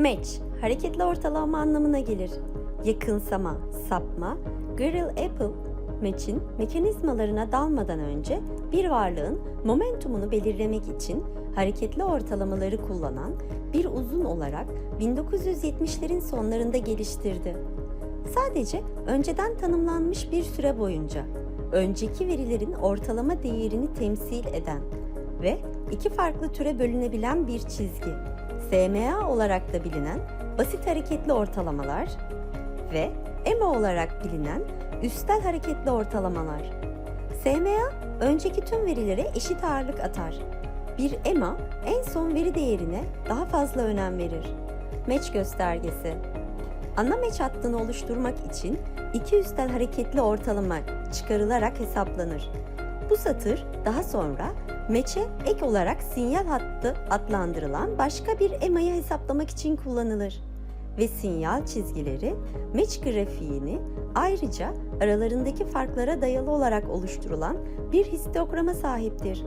Match, hareketli ortalama anlamına gelir. Yakınsama, sapma, Girl Apple, match'in mekanizmalarına dalmadan önce bir varlığın momentumunu belirlemek için hareketli ortalamaları kullanan bir uzun olarak 1970'lerin sonlarında geliştirdi. Sadece önceden tanımlanmış bir süre boyunca önceki verilerin ortalama değerini temsil eden ve iki farklı türe bölünebilen bir çizgi, SMA olarak da bilinen basit hareketli ortalamalar ve EMA olarak bilinen üstel hareketli ortalamalar. SMA önceki tüm verilere eşit ağırlık atar. Bir EMA en son veri değerine daha fazla önem verir. Match göstergesi Ana meç hattını oluşturmak için iki üstel hareketli ortalama çıkarılarak hesaplanır. Bu satır daha sonra meçe ek olarak sinyal hattı adlandırılan başka bir EMA'yı hesaplamak için kullanılır. Ve sinyal çizgileri meç grafiğini ayrıca aralarındaki farklara dayalı olarak oluşturulan bir histograma sahiptir.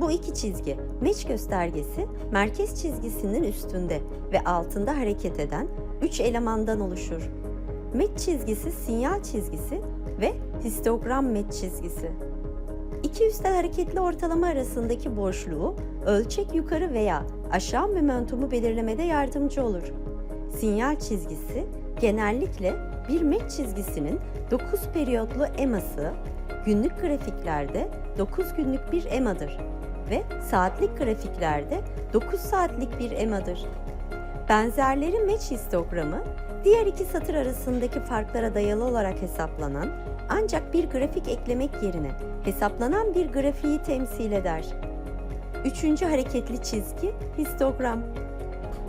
Bu iki çizgi meç göstergesi merkez çizgisinin üstünde ve altında hareket eden üç elemandan oluşur. Meç çizgisi sinyal çizgisi ve histogram meç çizgisi. İki üstel hareketli ortalama arasındaki boşluğu ölçek yukarı veya aşağı momentumu belirlemede yardımcı olur. Sinyal çizgisi genellikle bir meç çizgisinin 9 periyotlu eması, günlük grafiklerde 9 günlük bir emadır ve saatlik grafiklerde 9 saatlik bir emadır. Benzerleri meç histogramı, diğer iki satır arasındaki farklara dayalı olarak hesaplanan ancak bir grafik eklemek yerine hesaplanan bir grafiği temsil eder. Üçüncü hareketli çizgi histogram.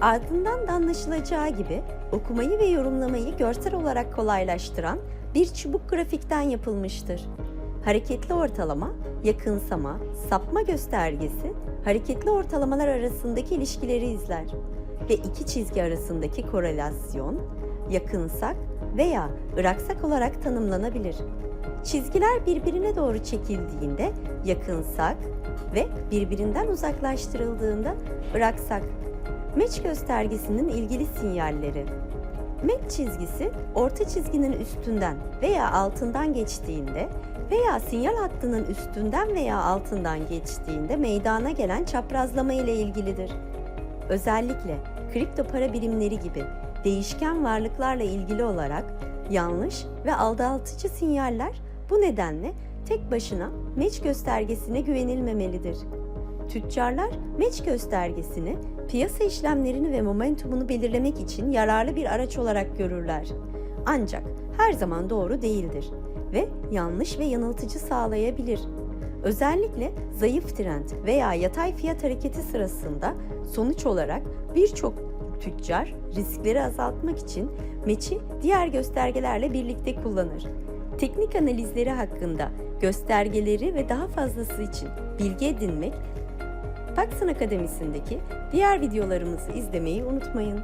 Ardından da anlaşılacağı gibi okumayı ve yorumlamayı görsel olarak kolaylaştıran bir çubuk grafikten yapılmıştır. Hareketli ortalama, yakınsama, sapma göstergesi hareketli ortalamalar arasındaki ilişkileri izler ve iki çizgi arasındaki korelasyon yakınsak veya ıraksak olarak tanımlanabilir. Çizgiler birbirine doğru çekildiğinde yakınsak ve birbirinden uzaklaştırıldığında ıraksak. Meç göstergesinin ilgili sinyalleri. Meç çizgisi orta çizginin üstünden veya altından geçtiğinde veya sinyal hattının üstünden veya altından geçtiğinde meydana gelen çaprazlama ile ilgilidir. Özellikle kripto para birimleri gibi değişken varlıklarla ilgili olarak yanlış ve aldatıcı sinyaller bu nedenle tek başına meç göstergesine güvenilmemelidir. Tüccarlar meç göstergesini piyasa işlemlerini ve momentumunu belirlemek için yararlı bir araç olarak görürler. Ancak her zaman doğru değildir ve yanlış ve yanıltıcı sağlayabilir. Özellikle zayıf trend veya yatay fiyat hareketi sırasında sonuç olarak birçok tüccar riskleri azaltmak için meçi diğer göstergelerle birlikte kullanır. Teknik analizleri hakkında göstergeleri ve daha fazlası için bilgi edinmek Paxson Akademisi'ndeki diğer videolarımızı izlemeyi unutmayın.